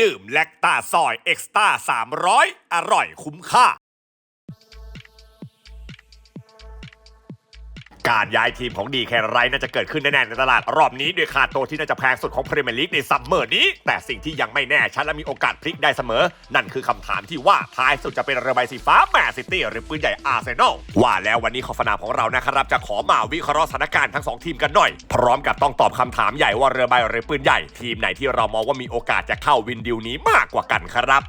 ดื่มแลคตาซอยเอ็กซ์ตา300 อร่อยคุ้มค่า การย้ายทีมของดีแคไรน่าจะเกิดขึ้นแน่ๆในตลาดรอบนี้ด้วยค่าตัวที่น่าจะแพงสุดของพรีเมียร์ลีกในซัมเมอร์นี้ แต่สิ่งที่ยังไม่แน่ชัดและมีโอกาสพลิกได้เสมอ นั่นคือคำถามที่ว่าท้ายสุดจะเป็นเรือใบสีฟ้าแมนซิตี้หรือปืนใหญ่อาร์เซนอลว่าแล้ววันนี้ขอฟนามของเรานะครับจะขอมาวิเคราะห์สถานการณ์ทั้งสองทีมกันหน่อย พร้อมกับต้องตอบคำถามใหญ่ว่าเรือใบหรือปืนใหญ่ทีมไหนที่เรามองว่ามีโอกาสจะเข้าวินดิวนี้มากกว่ากันครับ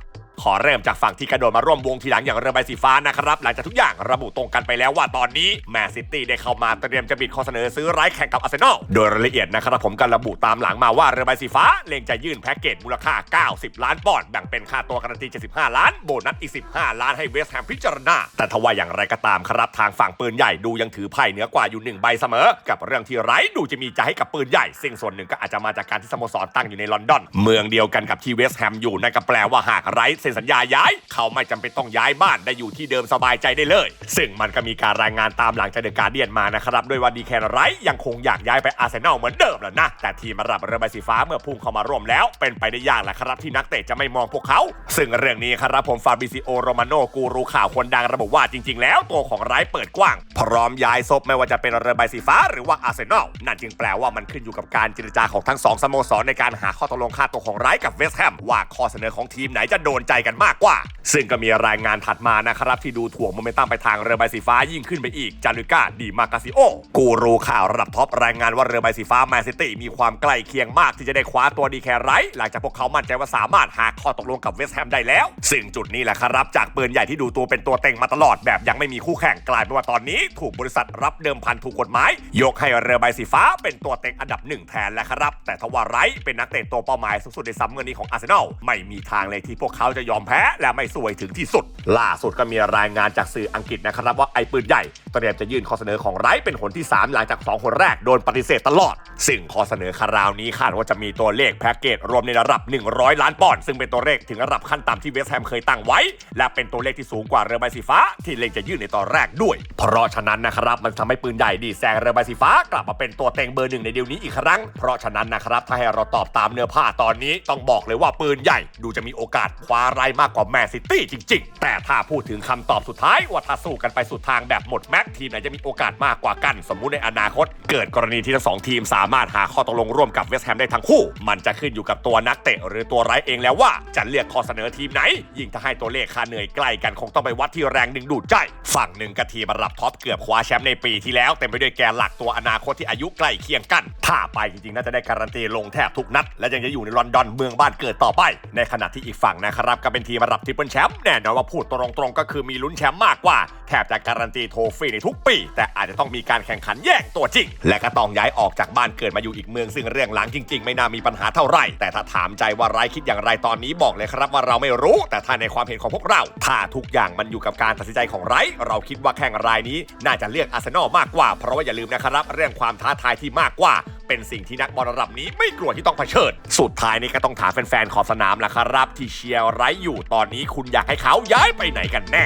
ขอเริ่มจากฝั่งที่กระโดดมาร่วมวงทีหลังอย่างเรือใบสีฟ้านะครับ หลังจากทุกอย่างระบุตรงกันไปแล้วว่าตอนนี้แมนซิตี้ได้เข้ามาเตรียมจะบิดข้อเสนอซื้อไร้ายแข่งกับอาร์เซนอลโดยรายละเอียดนะครับผมก็ระบุตามหลังมาว่าเรือใบสีฟ้าเล็งจะยื่นแพ็กเกจมูลค่า 90 ล้านปอนด์แบ่งเป็นค่าตัวการันตี75 ล้านโบนัสอีก 15 ล้านให้เวสต์แฮมพิจารณาแต่ทว่าอย่างไรก็ตามครับทางฝั่งปืนใหญ่ดูยังถือไพ่เหนือกว่าอยู่หนึ่งใบเสมอ กับเรื่องที่ไร้ดูจะมีใจให้กับปืนใหญ่ ซึ่งส่วนหนึ่งก็อาจจะมาจากการที่สโมสรตั้งอยู่ในลอนดอน เมืองเดียวกันกับที่เวสต์แฮมอยู่นั่นก็แปลว่าหากไร้เซ็นสัญญาย้าย เขาไม่จำเป็นต้องย้ายบ้านได้อยู่ที่เดิมสบายใจได้เลย ซึ่งมันก็มีการรายงานตามหลังจากเดอะการเดียนมานะครับด้วยว่าดีแคนไรยังคงอยากย้ายไปอาร์เซนอลเหมือนเดิมแหละนะแต่ทีมรับเรือใบสีฟ้าเมื่อพุ่งเข้ามาร่วมแล้ว เป็นไปได้ยากแหละครับที่นักเตะจะไม่มองพวกเขา ซึ่งเรื่องนี้ครับผมฟาบิซิโอโรมาโนกูรูข่าวคนดังระบุว่าจริง ๆ แล้วตัวของไรเปิดกว้าง พร้อมย้ายซบไม่ว่าจะเป็นเรือใบสีฟ้าหรือว่าอาร์เซนอลนั่นจึงแปลว่ามันขึ้นอยู่กับการเจรจาของทั้งสองสโมสรในการหาข้อตกลงค่าตัวของไรกับเวสต์แฮมว่าข้อเสนอของทีมไหนจะโดนใจกันมากกว่า ซึ่งก็มีรายงานถัดมานะครับที่ดูถ่วงโมเมนตัมไปทางเรือใบสีฟ้ายิ่งขึ้นไปอีกจารุก้าดีมากาซิโอกูรูข่าวระดับท็อปรายงานว่าเรือใบสีฟ้าแมนซิตี้มีความใกล้เคียงมากที่จะได้คว้าตัวดีแคร์ไรท์หลังจากพวกเขามั่นใจว่าสามารถหาข้อตกลงกับเวสต์แฮมได้แล้ว ซึ่งจุดนี้แหละครับจากปืนใหญ่ที่ดูตัวเป็นตัวเต็งมาตลอดแบบยังไม่มีคู่แข่งกลายเป็นว่าตอนนี้ ถูกบริษัทรับเดิมพันถูกกฎหมาย ยกให้เรือใบสีฟ้าเป็นตัวเต็งอันดับหนึ่งแทนแล้วครับ แต่ทว่าไรเป็นนักเตะตัวเป้าหมายสูงสุดในซัมเมอร์นี้ของอาร์เซนอลไม่มีทางเลยที่พวกเขาจะยอมแพ้และไม่สวยถึงที่สุด ล่าสุดก็มีรายงานจากสื่ออังกฤษนะครับว่าไอ้ปืนใหญ่เตรียมจะยื่นข้อเสนอของไรเป็นคนที่ 3 หลังจาก 2 คนแรกโดนปฏิเสธตลอด ซึ่งข้อเสนอคาราวนี้คาดว่าจะมีตัวเลขแพ็กเกจรวมในระดับ 100 ล้านปอนด์ซึ่งเป็นตัวเลขถึงระดับขั้นต่ำที่เวสต์แฮมเคยตั้งไว้ และเป็นตัวเลขที่สูงกว่าเรือใบสีฟ้า ที่เล็งจะยื่นในตอนแรกด้วย เพราะฉะนั้นนะครับมันทำให้ปืนใหญ่ดีแซงเรือใบสีฟ้ากลับมาเป็นตัวเต็งเบอร์หนึ่งในเดียวนี้อีกครั้ง เพราะฉะนั้นนะครับถ้าให้เราตอบตามเนื้อผ้าตอนนี้ต้องบอกเลยว่าปืนใหญ่ ดูจะมีโอกาสคว้ารมากกว่าแมนซิตี้จริง ๆ แต่ถ้าพูดถึงคำตอบสุดท้ายว่าถ้าสู้กันไปสุดทางแบบหมดแม็กทีมไหนจะมีโอกาสมากกว่ากัน สมมุติในอนาคต เกิดกรณีที่ทั้งสองทีมสามารถหาข้อตกลงร่วมกับเวสต์แฮมได้ทั้งคู่ มันจะขึ้นอยู่กับตัวนักเตะหรือตัวไร้เองแล้วว่าจะเลือกข้อเสนอทีมไหน ยิ่งถ้าให้ตัวเลขค่าเหนื่อยใกล้กันคงต้องไปวัดที่แรงดึงดูดใจฝั่งหนึ่งกะทีมระดับท็อปเกือบคว้าแชมป์ในปีที่แล้วเต็มไปด้วยแกนหลักตัวอนาคตที่อายุใกล้เคียงกัน ถ้าไปจริงๆน่าจะได้การันตีลงแทบทุกนัด และยังจะอยู่ในลอนดอนเมืองบ้านเกิดต่อไป ในขณะที่อีกฝั่งนะครับก็เป็นทีมระดับทริปเปิลแชมป์แน่นอนว่าพูดตรงๆ ก็คือมีลุ้นแชมป์มากกว่า แทบจะการันตีโทฟี่ในทุกปี แต่อาจจะต้องมีการแข่งขันแย่งตัวจริง และก็ต้องย้ายออกจากบ้านเกิดมาอยู่อีกเมืองซึ่งเรื่องหลังจริง ๆ ไม่น่ามีปัญหาเท่าไหร่ แต่ถ้าถามใจว่าไรคิดอย่างไรตอนนี้บอกเลยครับว่าเราไม่รู้ แต่ถ้าในความเห็นของพวกเรา ถ้าทุกอย่างมันอยู่กับการตัดสินใจของไรเราคิดว่าแข่งรายนี้ น่าจะเลือกอาร์เซนอลมากกว่าเพราะว่าอย่าลืมนะครับเรื่องความท้าทายที่มากกว่า เป็นสิ่งที่นักบอลระดับนี้ไม่กลัวที่ต้องเผชิญ สุดท้ายนี้ก็ต้องถามแฟนๆขอบสนามละครับ ที่เชียร์ไรอยู่ตอนนี้คุณอยากให้เขาย้ายไปไหนกันแน่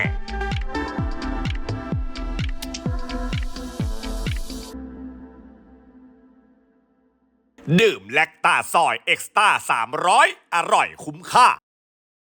ดื่มแลคตาซอยเอ็กซ์ตา300 อร่อยคุ้มค่า